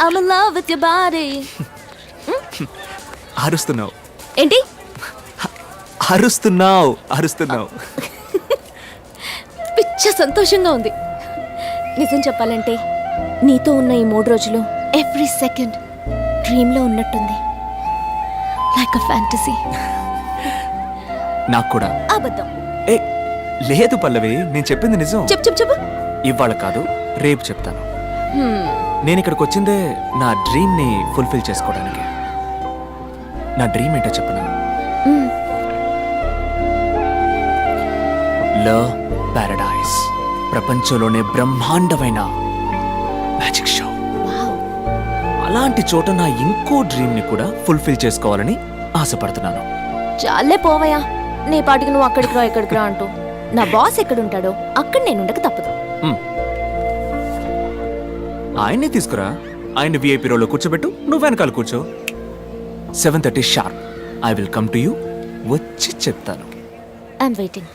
I'm in love with your body. అరుస్తున్నావు ఏంటి అరుస్తున్నావు అరుస్తున్నావు పిచ్చ సంతోషంగా ఉంది నిజం చెప్పాలంటే నీతో ఉన్న ఈ మూడు రోజులు ఎవ్రీ సెకండ్ డ్రీమ్లో ఉన్నట్టుంది లైక్ అ ఫ్యాంటసీ నాకు కూడా అబద్ధం ఏ లేదు పల్లవి నేను చెప్పింది నిజం చెప్పు చెప్పు చెప్పు ఇవాళ కాదు రేపు చెప్తాను hmm. నేను ఇక్కడికి వచ్చిందే నా డ్రీమ్ని ఫుల్ఫిల్ చేసుకోవడానికి నా డ్రీమ్ ఏంటో చెప్పను ల పారడైస్ ప్రపంచంలోనే బ్రహ్మాండమైన మ్యాజిక్ షో అలాంటి చోట నా ఇంకో డ్రీమ్ని కూడా ఫుల్ఫిల్ చేసుకోవాలని ఆశపడుతున్నాను చాలే పోవయా నీ పాటికి నువ్వు అక్కడికి రా ఇక్కడికి రా అంటూ నా బాస్ ఎక్కడుంటాడో అక్కడ నేను ఉండక ఆయన్ని తీసుకురా ఆయన విఐపి రోలో కూర్చోబెట్టు నువ్వు వెనకాల కూర్చో seven thirty sharp I will come to you వచ్చి చెప్తాను I'm waiting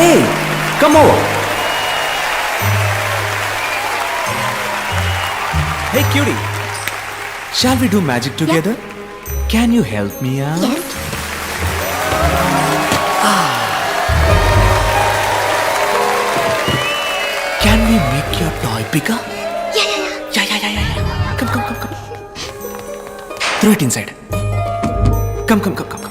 Hey, come over. Hey, cutie. Shall we do magic together? Can you help me out? Yes. Ah. Can we make your toy bigger? yeah, yeah. Yeah, yeah, yeah, yeah. yeah. Come, come, come, come. Throw it inside. Come, come, come, come, come.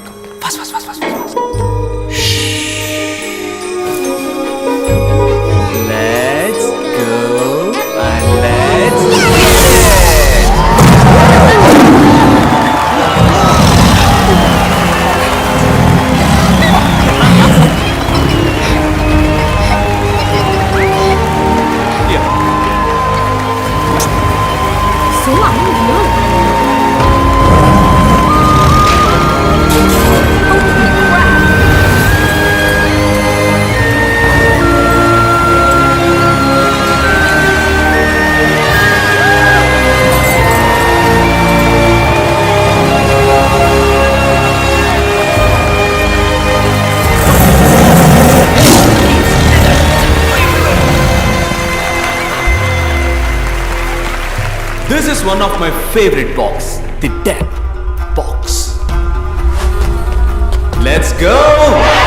This is one of my favorite box, the death box. Let's go!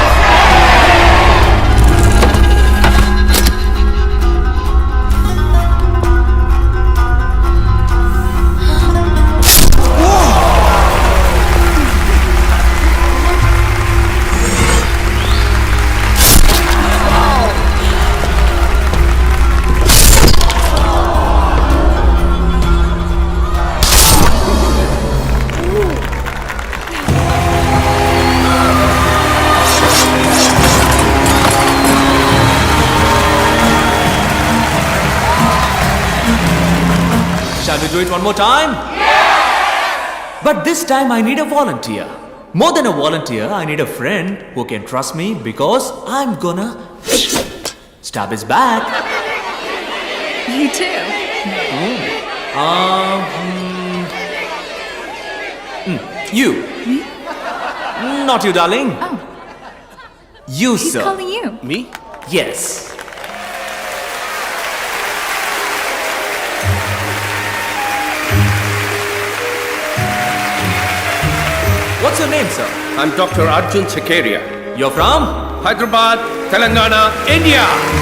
Shall we do it one more time? Yes! But this time I need a volunteer. More than a volunteer, I need a friend who can trust me because I'm gonna stab his back. You too. Oh. Um. Hmm. hmm. You. Me? Not you, darling. Oh. You, He's sir. calling you. Me? Yes. What's your name, sir? I'm Dr. Arjun Sakaria. You're from? Hyderabad, Telangana, India.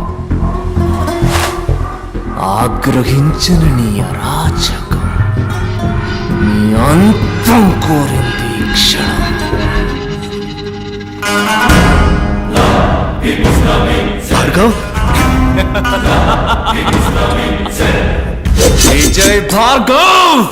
ఆగ్రహించిన నీ అరాచకం నీ అంతం కోరింది క్షణం Bhargav Vijay Bhargav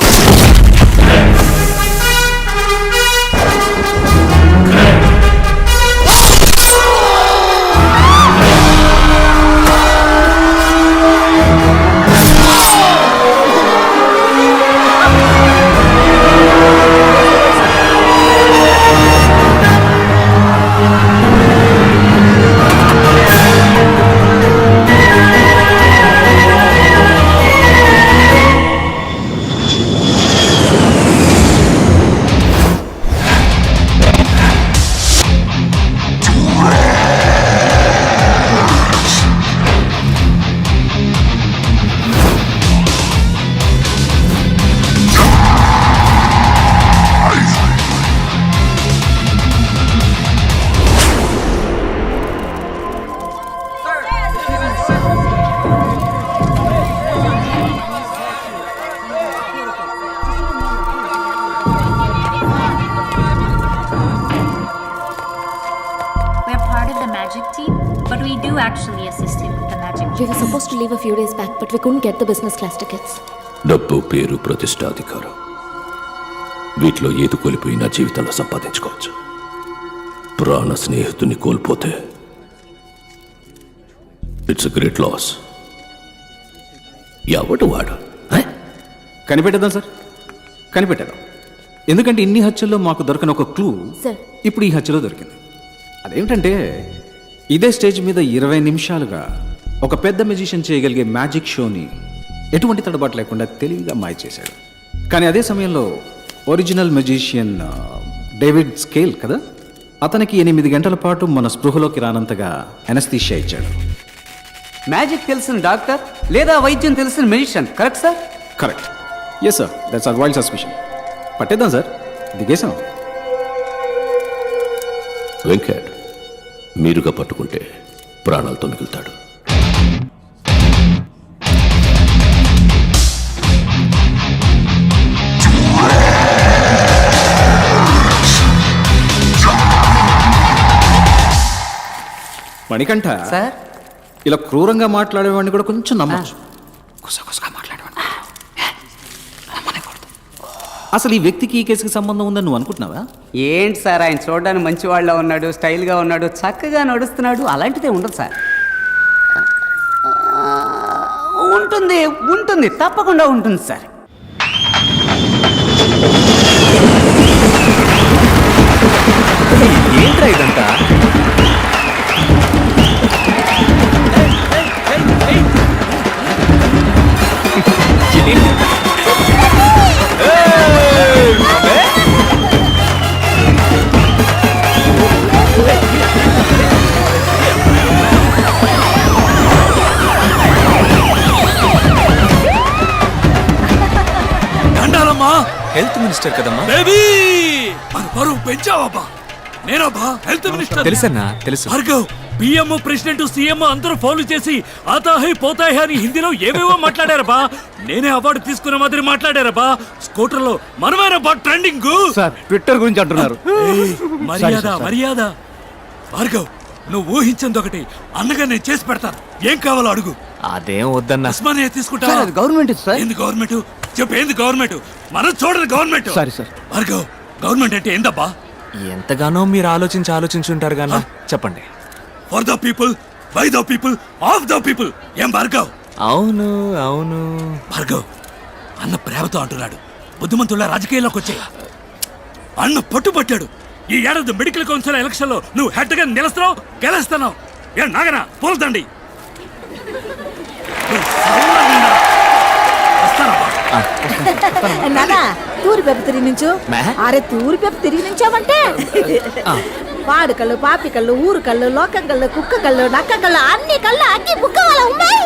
We were supposed to leave a few days back, but we couldn't get the business class tickets. డబ్బు పేరు ప్రతిష్ట వీటిలో ఏది కోల్పోయినా జీవితంలో సంపాదించుకోవచ్చు ప్రాణ స్నేహితుని కోల్పోతే ఇట్స్ గ్రేట్ లాస్ ఎవడు వాడు హ? కనిపెట్టేద్దాం సార్ కనిపెట్టేద్దాం ఎందుకంటే ఇన్ని హత్యల్లో మాకు దొరకని ఒక క్లూ ఇప్పుడు ఈ హత్యలో దొరికింది అదేమిటంటే ఇదే స్టేజ్ మీద ఇరవై నిమిషాలుగా ఒక పెద్ద మెజిషియన్ చేయగలిగే మ్యాజిక్ షోని ఎటువంటి తడబాటు లేకుండా తెలివిగా మాయ చేశాడు కానీ అదే సమయంలో ఒరిజినల్ మెజిషియన్ డేవిడ్ స్కేల్ కదా అతనికి ఎనిమిది గంటల పాటు మన స్పృహలోకి రానంతగా ఎనస్థీషియా ఇచ్చాడు మ్యాజిక్ తెలిసిన డాక్టర్ లేదా వైద్యం తెలిసిన magician correct sir correct yes sir that's our wild suspension పట్టేద్దాం sir దిగేసాం వెంకట్ మీరుగా పట్టుకుంటే ప్రాణాలతో మిగులుతాడు మణికంఠ సార్ ఇలా క్రూరంగా మాట్లాడేవాడిని కూడా కొంచెం నమ్మచ్చు కుసకుసగా మాట్లాడేవాడిని అసలు ఈ వ్యక్తికి ఈ కేసుకి సంబంధం ఉందని నువ్వు అనుకుంటున్నావా ఏంటి సార్ ఆయన చూడడానికి మంచివాళ్ళ ఉన్నాడు స్టైల్గా ఉన్నాడు చక్కగా నడుస్తున్నాడు అలాంటిదే ఉండదు సార్ ఉంటుంది ఉంటుంది తప్పకుండా ఉంటుంది సార్ ఏంట్రా ఇదంతా మినిస్టర్ కదమ్మా బేబీ మన పరువు పెంచావబ్బా నేనబ్బా హెల్త్ మినిస్టర్ తెలుసన్నా తెలుసు భార్గవ్ పిఎం ప్రెసిడెంట్ సిఎం అందరూ ఫాలో చేసి ఆతాహై పోతాయి అని హిందీలో ఏవేవో మాట్లాడారబ్బా నేనే అవార్డు తీసుకున్న మాదిరి మాట్లాడారబ్బా స్కూటర్ లో మనమేనబ్బా ట్రెండింగ్ సార్ ట్విట్టర్ గురించి అంటున్నారు మర్యాద మర్యాద భార్గవ్ నువ్వు ఊహించింది ఒకటి అన్నగా నేను చేసి పెడతాను ఏం కావాలో అడుగు అదేం వద్దన్న తీసుకుంటా గవర్నమెంట్ ఎందుకు గవర్నమెంట్ చెప్పేంది గవర్నమెంట్ మనం చూడదు government sorry sir Bhargav government అంటే ఏందబ్బా ఎంతగానో మీరు ఆలోచించి ఆలోచించుంటారు గానా చెప్పండి for the people by the people of the people ఏం భార్గవ్ అవును అవును భార్గవ్ అన్న ప్రేమతో అంటున్నాడు బుద్ధిమంతుల రాజకీయాల్లోకి వచ్చే అన్న పట్టుబట్టాడు ఈ ఏడాది మెడికల్ కౌన్సిల్ ఎలక్షన్లో నువ్వు హెడ్గా నిలుస్తావు గెలుస్తున్నావు ఏ నాగనా పోల్తండి నానా తూరి పెప్ప తిరిగి నుంచు అరే తూరి పెప్ప తిరిగి నుంచామంటే పాడు కళ్ళు పాపి కళ్ళు ఊరు కళ్ళు లోకం కళ్ళు కుక్క కళ్ళు నక్క కళ్ళు అన్ని కళ్ళు అన్ని బుక్క వాళ్ళ ఉన్నాయి